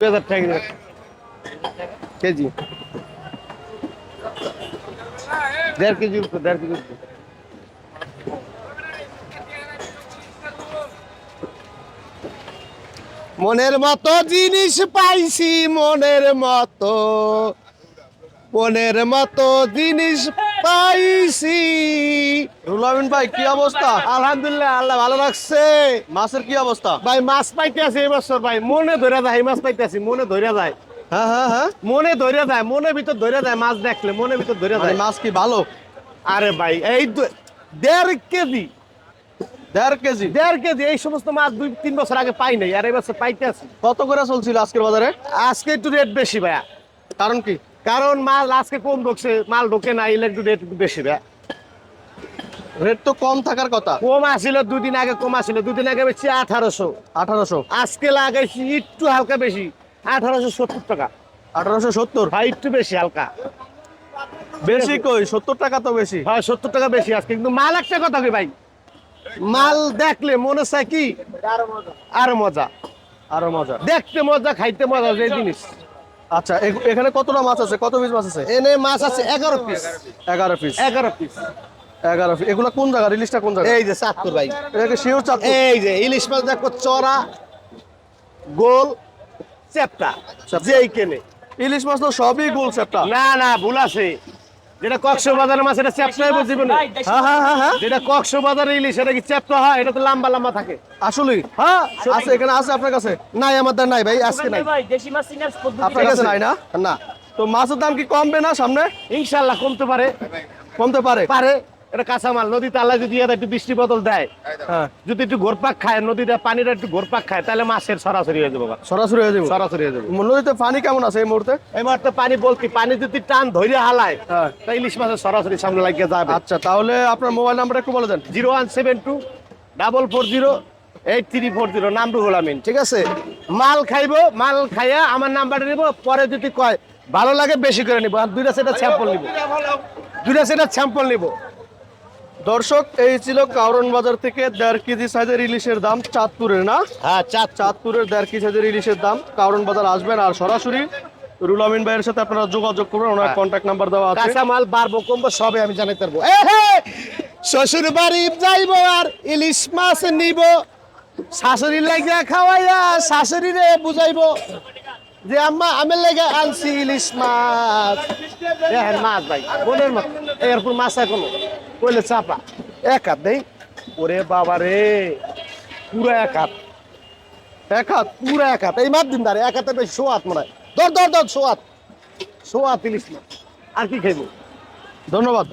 দুই হাজার টাকা। কেজি। দেড় কেজি উপরে দেড় কেজি উপরে মনের মতো জিনিস পাইছি, মনের মতো। মনের মতো জিনিস পাইছি। রুলামিন ভাই কি অবস্থা? আলহামদুলিল্লাহ আল্লাহ ভালো রাখছে। মাছের কি অবস্থা? ভাই মাছ পাইতে আছে এবছর ভাই। মনে ধরে যায় এই মাছ পাইতে আছি মনে ধরে যায়। হ্যাঁ হ্যাঁ হ্যাঁ। মনে ধরে যায় মনে ভিতর ধরে যায় মাছ দেখলে মনে ভিতর ধরে মানে যায়। মাছ কি ভালো? আরে ভাই এই দেড় কেজি। দেড় কেজি? দেড় কেজি এই সমস্ত মাছ দুই তিন বছর আগে পাই নাই আর এই এবছর পাইতে আছি। কত করে চলছিল আজকের বাজারে? আজকে একটু রেট বেশি ভাইয়া। কারণ কি? কারণ মাল আজকে কম ঢুকছে মাল ঢোকে না এলে একটু রেট বেশি ভাইয়া রেট তো কম থাকার কথা। কম আসিল দুদিন আগে কম আসিল দুদিন আগে বেশি আঠারোশো। আঠারোশো? আজকে লাগাইছি একটু হালকা বেশি আঠারোশো সত্তর টাকা। আঠারোশো সত্তর? ভাই একটু বেশি হালকা। বেশি কই? সত্তর টাকা তো বেশি। হয় সত্তর টাকা বেশি আজকে কিন্তু মাল একটা কথা কি ভাই? মাল দেখলে মনে চায় কি? আরও মজা। আরও মজা। দেখতে মজা খাইতে মজা যে জিনিস। আচ্ছা এখানে কতটা মাছ আছে? কত পিস মাছ আছে? এনে মাছ আছে এগারো পিস এগারো পিস এগারো পিস এগারো পিস এগুলো কোন জায়গা? কোন জায়গা? এই যে চাঁদপুর ভাই। এটাকে শিওর চাপ এই যে ইলিশ মাছ দেখো চড়া গোল চেপটা যেই কেনে ইলিশ মাছ তো সবই গোল সেপটা না না ভুল আছে। যেটা কক্সবাজারের মাছ এটা চেপটাই হবে জীবনে। হ্যাঁ হ্যাঁ হ্যাঁ যেটা কক্সবাজারের ইলিশ এটা কি চ্যাপটা হয়? এটা তো লম্বা লম্বা থাকে। আসলেই। হ্যাঁ আছে এখানে আছে আপনার কাছে? নাই আমাদের নাই ভাই আজকে নাই। ভাই দেশি মাছ চিনার পদ্ধতি আপনার কাছে নাই না? না। তো মাছের দাম কি কমবে না সামনে? ইনশাল্লাহ কমতে পারে। কমতে পারে? পারে। এটা কাঁচামাল নদীতে আল্লাহ যদি একটু বৃষ্টি বদল দেয় হ্যাঁ। যদি একটু ঘোরপাক খায় নদীতে পানিটা একটু ঘোরপাক খায় তাহলে মাছের সরাসরি হয়ে যাবে সরাসরি হয়ে যাবে? সরাসরি হয়ে যাবে। নদীতে পানি কেমন আছে এই মুহূর্তে? এই মুহূর্তে পানি বলতি পানি যদি টান ধরে হালায় হ্যাঁ। তা ইলিশ মাছের সরাসরি সামনে লাগিয়ে যাবে। আচ্ছা তাহলে আপনার মোবাইল নাম্বারটা একটু বলে দেন। Zero one seven two double four zero eight three four zero নাম রুহুল আমিন। ঠিক আছে। মাল খাইবো মাল খাইয়া আমার নাম্বারটা নিব পরে যদি কয় ভালো লাগে বেশি করে নিবো। আর দুইটা সেটা স্যাম্পল নিবো। দুইটা সেটা স্যাম্পল নিবো। দর্শক এই ছিল কারণ বাজার থেকে দেড় কেজি সাইজের ইলিশের দাম চাঁদপুরের না? হ্যাঁ চাঁদপুরের দেড় কেজি সাইজের ইলিশের দাম। কারণ বাজার আসবেন আর সরাসরি রুল আমিন ভাইয়ের সাথে আপনারা যোগাযোগ করবেন ওনার। কন্ট্যাক্ট নাম্বার দেওয়া আছে। কাঁচা মাল বাড়বো কমবো সবে আমি জানাতে পারব শ্বশুর বাড়ি যাইবো আর ইলিশ মাছ নিব। শাশুড়ি লাগিয়া খাওয়াইয়া শাশুড়িরে বুঝাইবো যে আম্মা আমি লেগে আনছি ইলিশ মাছ। মাছ ভাই বোনের মাছ এরপর মাছ এখনও। কইলে চাপা। এক হাত দেই। ওরে বাবা রে, পুরো এক হাত। এক হাত, পুরো এক হাত। এই মাত দিন দাঁড়ে এক হাতে বেশি শো হাত মনে হয়। দর দর দর শো হাত। শো হাত ইলিশ আর কি খাইবো? ধন্যবাদ।